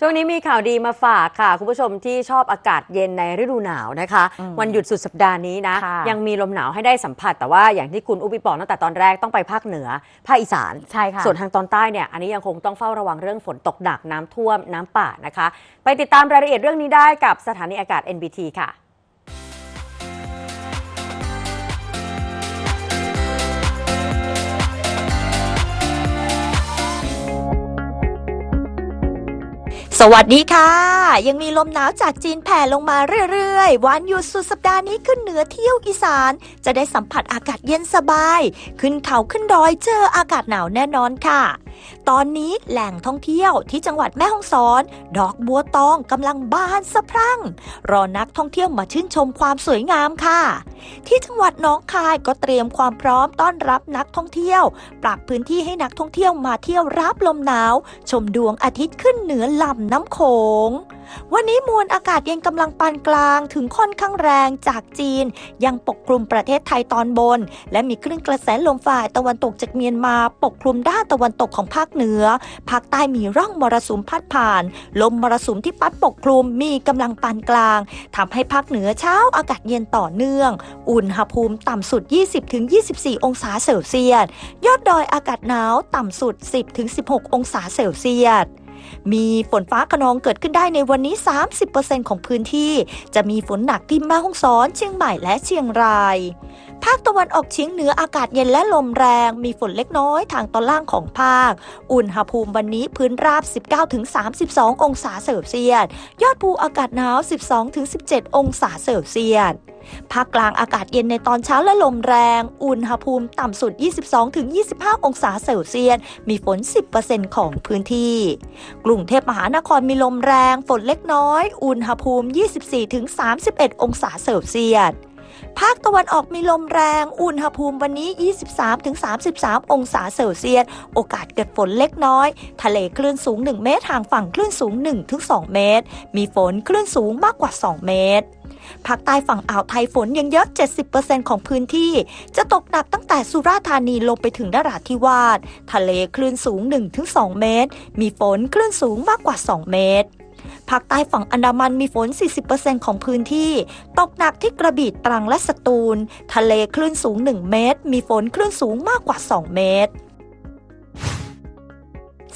ช่วงนี้มีข่าวดีมาฝากค่ะ คุณผู้ชมที่ชอบอากาศเย็นในฤดูหนาวนะคะอืมวันหยุดสุดสัปดาห์นี้นะ ค่ะยังมีลมหนาวให้ได้สัมผัส แต่ว่าอย่างที่คุณอุบิบอกตั้งแต่ตอนแรกต้องไปภาคเหนือ ภาคอีสาน ใช่ค่ะ ส่วนทางตอนใต้เนี่ยอันนี้ยังคงต้องเฝ้าระวังเรื่องฝนตกหนักน้ำท่วมน้ำป่านะคะ ไปติดตามรายละเอียดเรื่องนี้ได้กับสถานีอากาศ NBT ค่ะ สวัสดีค่ะ ยังมีลมหนาวจากจีนแผ่ลงมาเรื่อยๆ วันหยุดสุดสัปดาห์นี้ขึ้นเหนือเที่ยวอีสาน จะได้สัมผัสอากาศเย็นสบาย ขึ้นเขาขึ้นดอยเจออากาศหนาวแน่นอนค่ะ ตอนนี้แหล่งท่องเที่ยวที่จังหวัดแม่ฮ่องสอน ดอกบัวตองกำลังบานสะพรั่ง รอนักท่องเที่ยวมาชื่นชมความสวยงามค่ะ ที่จังหวัดน้องคายก็เตรียมความพร้อมต้อนรับนักท่องเที่ยว ปรับพื้นที่ให้นักท่องเที่ยวมาเที่ยวรับลมหนาว ชมดวงอาทิตย์ขึ้นเหนือลำน้ำโขงวันนี้มวลอากาศเย็นกำลังปานกลางถึงค่อนข้างแรงจากจีน ยังปกคลุมประเทศไทยตอนบน และมีคลื่นกระแสลมฝ่ายตะวันตกจากเมียนมา ปกคลุมด้านตะวันตกของภาคเหนือ ภาคใต้มีร่องมรสุมพัดผ่าน ลมมรสุมที่พัดปกคลุมมีกำลังปานกลางทำให้ภาคเหนือเช้าอากาศเย็นต่อเนื่อง อุณหภูมิต่ำสุด 20-24 องศาเซลเซียส ยอดดอยอากาศหนาวต่ำสุด 10-16 องศาเซลเซียส มีฝนฟ้าขนองเกิดขึ้นได้ในวันนี้ 30%ของพื้นที่ จะมีฝนหนักที่แม่ฮ่องสอน เชียงใหม่และเชียงรายภาคตะวันออกเฉียงเหนืออากาศเย็นและลมแรง มีฝนเล็กน้อยทางตอนล่างของภาค อุณหภูมิวันนี้พื้นราบ 19-32 องศาเซลเซียส ยอดภูอากาศหนาว 12-17 องศาเซลเซียสภาคกลางอากาศเย็นในตอนเช้าและลมแรง อุณหภูมิต่ำสุด 22-25 องศาเซลเซียส มีฝน 10%ของพื้นที่ กรุงเทพมหานครมีลมแรง ฝนเล็กน้อย อุณหภูมิ 24-31 องศาเซลเซียส ภาคตะวันออกมีลมแรง อุณหภูมิวันนี้ 23-33 องศาเซลเซียส โอกาสเกิดฝนเล็กน้อย ทะเลคลื่นสูง 1 เมตรห่างฝั่งคลื่นสูง 1-2 เมตร มีฝนคลื่นสูงมากกว่า 2 เมตรภาคใต้ฝั่งอ่าวไทยฝนยังเยอะ 70%ของพื้นที่ จะตกหนักตั้งแต่สุราษฎร์ธานีลงไปถึงนราธิวาส ทะเลคลื่นสูง 1-2 เมตร มีฝนคลื่นสูงมากกว่า 2 เมตร ภาคใต้ฝั่งอันดามันมีฝน 40%ของพื้นที่ ตกหนักที่กระบี่ตรังและสตูล ทะเลคลื่นสูง 1 เมตร มีฝนคลื่นสูงมากกว่า 2 เมตร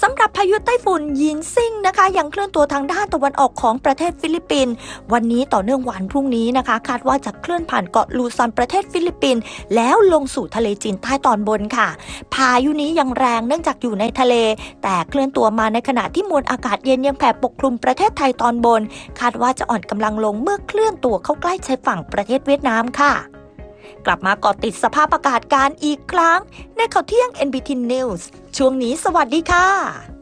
สำหรับพายุไต้ฝุ่นยินซิงนะคะ ยังเคลื่อนตัวทางด้านตะวันออกของประเทศฟิลิปปินส์วันนี้ต่อเนื่องวันพรุ่งนี้นะคะ คาดว่าจะเคลื่อนผ่านเกาะลูซอนประเทศฟิลิปปินส์แล้วลงสู่ทะเลจีนใต้ตอนบนค่ะ พายุนี้ยังแรงเนื่องจากอยู่ในทะเล แต่เคลื่อนตัวมาในขณะที่มวลอากาศเย็นยังแผ่ปกคลุมประเทศไทยตอนบน คาดว่าจะอ่อนกำลังลงเมื่อเคลื่อนตัวเข้าใกล้ชายฝั่งประเทศเวียดนามค่ะ กลับมาเกาะติดสภาพอากาศการอีกครั้ง ในข่าวเที่ยง NBT News ช่วงนี้สวัสดีค่ะ